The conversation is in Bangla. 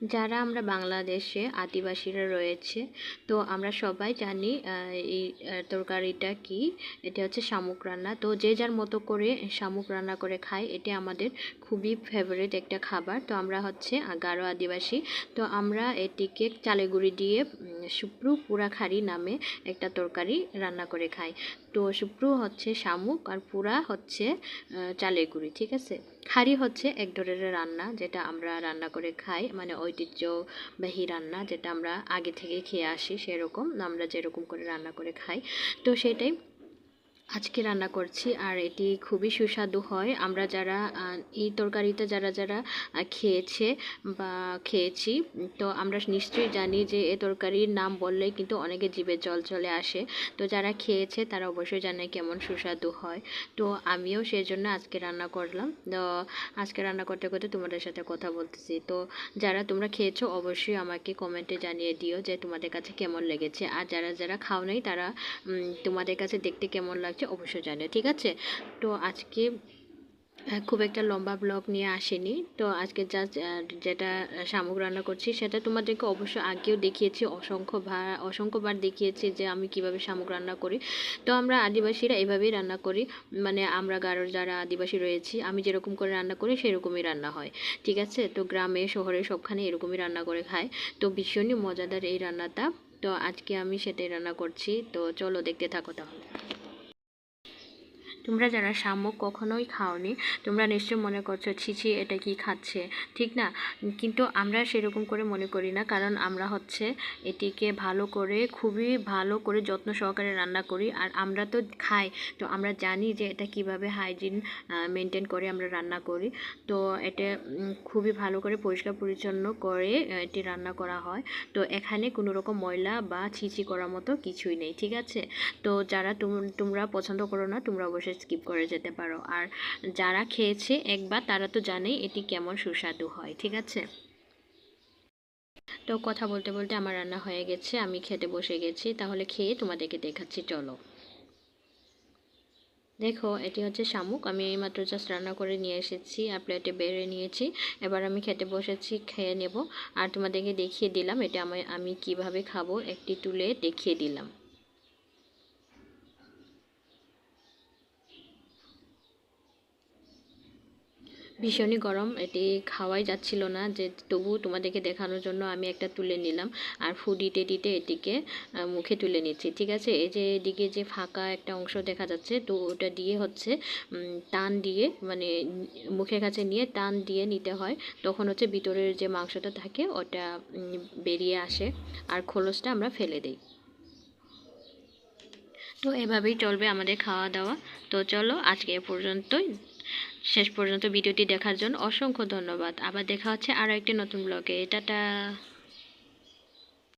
যারা আমরা বাংলাদেশে আদিবাসীরা রয়েছে তো আমরা সবাই জানি এই তরকারিটা কি? এটা হচ্ছে শামুক রান্না। তো যে যার মতো করে শামুক রান্না করে খায় এটা আমাদের খুবই ফেভারিট একটা খাবার। তো আমরা হচ্ছে গারো আদিবাসী। তো আমরা এটিকে চালের গুঁড়ি দিয়ে সুপ্রু পুরা খাড়ি নামে একটা তরকারি রান্না করে খাই। তো সুপ্রু হচ্ছে শামুক আর পুরা হচ্ছে আহ, চালের গুঁড়ি ঠিক আছে? খাড়ি হচ্ছে এক ধরনের রান্না যেটা আমরা রান্না করে খাই মানে ঐতিহ্যবাহী রান্না যেটা আমরা আগে থেকে খেয়ে আসি সেরকম, আমরা যেরকম করে রান্না করে খাই। তো সেটাই আজকে রান্না করছি আর এটি খুবই সুস্বাদু হয়। আমরা যারা এই তরকারিটা যারা যারা খেয়েছে বা খেয়েছি, তো আমরা নিশ্চয়ই জানি যে এ তরকারির নাম বললে কিন্তু অনেকে জিভে জল চলে আসে। তো যারা খেয়েছে তারা অবশ্যই জানে কেমন সুস্বাদু হয়। তো আমিও সেই জন্য আজকে রান্না করলাম। তো আজকে রান্না করতে করতে তোমাদের সাথে কথা বলতেছি। তো যারা তোমরা খেয়েছো অবশ্যই আমাকে কমেন্টে জানিয়ে দিও যে তোমাদের কাছে কেমন লেগেছে। আর যারা যারা খাও নাই তারা তোমাদের কাছে দেখতে কেমন লাগছে অবশ্যই জানিও, ঠিক আছে? তো আজকে খুব একটা লম্বা ব্লগ নিয়ে আসেনি। তো আজকে জাস্ট যেটা শামুক রান্না করছি, সেটা তোমাদেরকে অবশ্য আগেও দেখিয়েছি, অসংখ্য ভা, অসংখ্যবার দেখিয়েছি যে আমি কীভাবে শামুক রান্না করি। তো আমরা আদিবাসীরা এভাবেই রান্না করি। মানে আমরা গারোর যারা আদিবাসী রয়েছি, আমি যেরকম করে রান্না করি, সেরকমই রান্না হয়, ঠিক আছে? তো গ্রামে, শহরে সবখানে এরকমই রান্না করে খায়। তো ভীষণই মজাদার এই রান্নাটা। তো আজকে আমি সেটাই রান্না করছি। তো চলো দেখতে থাকো তাহলে। তোমরা যারা শামুক কখনোই খাওনি, তোমরা নিশ্চয়ই মনে করছ ছিছি এটা কি খাচ্ছে? ঠিক না? কিন্তু আমরা সেরকম করে মনে করি না, কারণ আমরা হচ্ছে এটিকে ভালো করে, খুবই ভালো করে যত্ন সহকারে রান্না করি, আর আমরা তো খাই। তো আমরা জানি যে এটা কীভাবে হাইজিন মেনটেন করে আমরা রান্না করি। তো এটা খুবই ভালো করে পরিষ্কার পরিচ্ছন্ন করে এটি রান্না করা হয়। তো এখানে কোনো রকম ময়লা বা ছিচি করার মতো কিছুই নেই, ঠিক আছে? তো যারা তোম- তোমরা পছন্দ করো না, তোমরা অবশ্যই স্কিপ করে যেতে পারো। আর যারা খেয়েছে একবার, তারা তো জানেই এটি কেমন সুস্বাদু হয়, ঠিক আছে? তো কথা বলতে বলতে আমার রান্না হয়ে গেছে, আমি খেতে বসে গেছি, তাহলে খেয়ে তোমাদেরকে দেখাচ্ছি, চলো। দেখো, এটি হচ্ছে শামুক, আমি এই মাত্র জাস্ট রান্না করে নিয়ে এসেছি, আর প্লেটে বেড়ে নিয়েছি, এবার আমি খেতে বসেছি, খেয়ে নেব। আর তোমাদেরকে দেখিয়ে দিলাম, এটা আমি আমি কীভাবে খাব, একটি তুলে দেখিয়ে দিলাম। ভীষণই গরম, এটি খাওয়াই যাচ্ছিল না, যে তবু তোমাদেরকে দেখানোর জন্য আমি একটা তুলে নিলাম। আর ফু দিতে দিতে এটিকে মুখে তুলে নিচ্ছি, ঠিক আছে? এই যে এদিকে যে ফাঁকা একটা অংশ দেখা যাচ্ছে, তো ওটা দিয়ে হচ্ছে টান দিয়ে মানে মুখের কাছে নিয়ে টান দিয়ে নিতে হয়। তখন হচ্ছে ভিতরের যে মাংসটা থাকে, ওটা বেরিয়ে আসে। আর খোলসটা আমরা ফেলে দিই। তো এভাবেই চলবে আমাদের খাওয়া দাওয়া। তো চলো আজকে এ পর্যন্তই। শেষ পর্যন্ত ভিডিওটি দেখার জন্য অসংখ্য ধন্যবাদ। আবার দেখা হচ্ছে আরও একটি নতুন ব্লগে টাটা।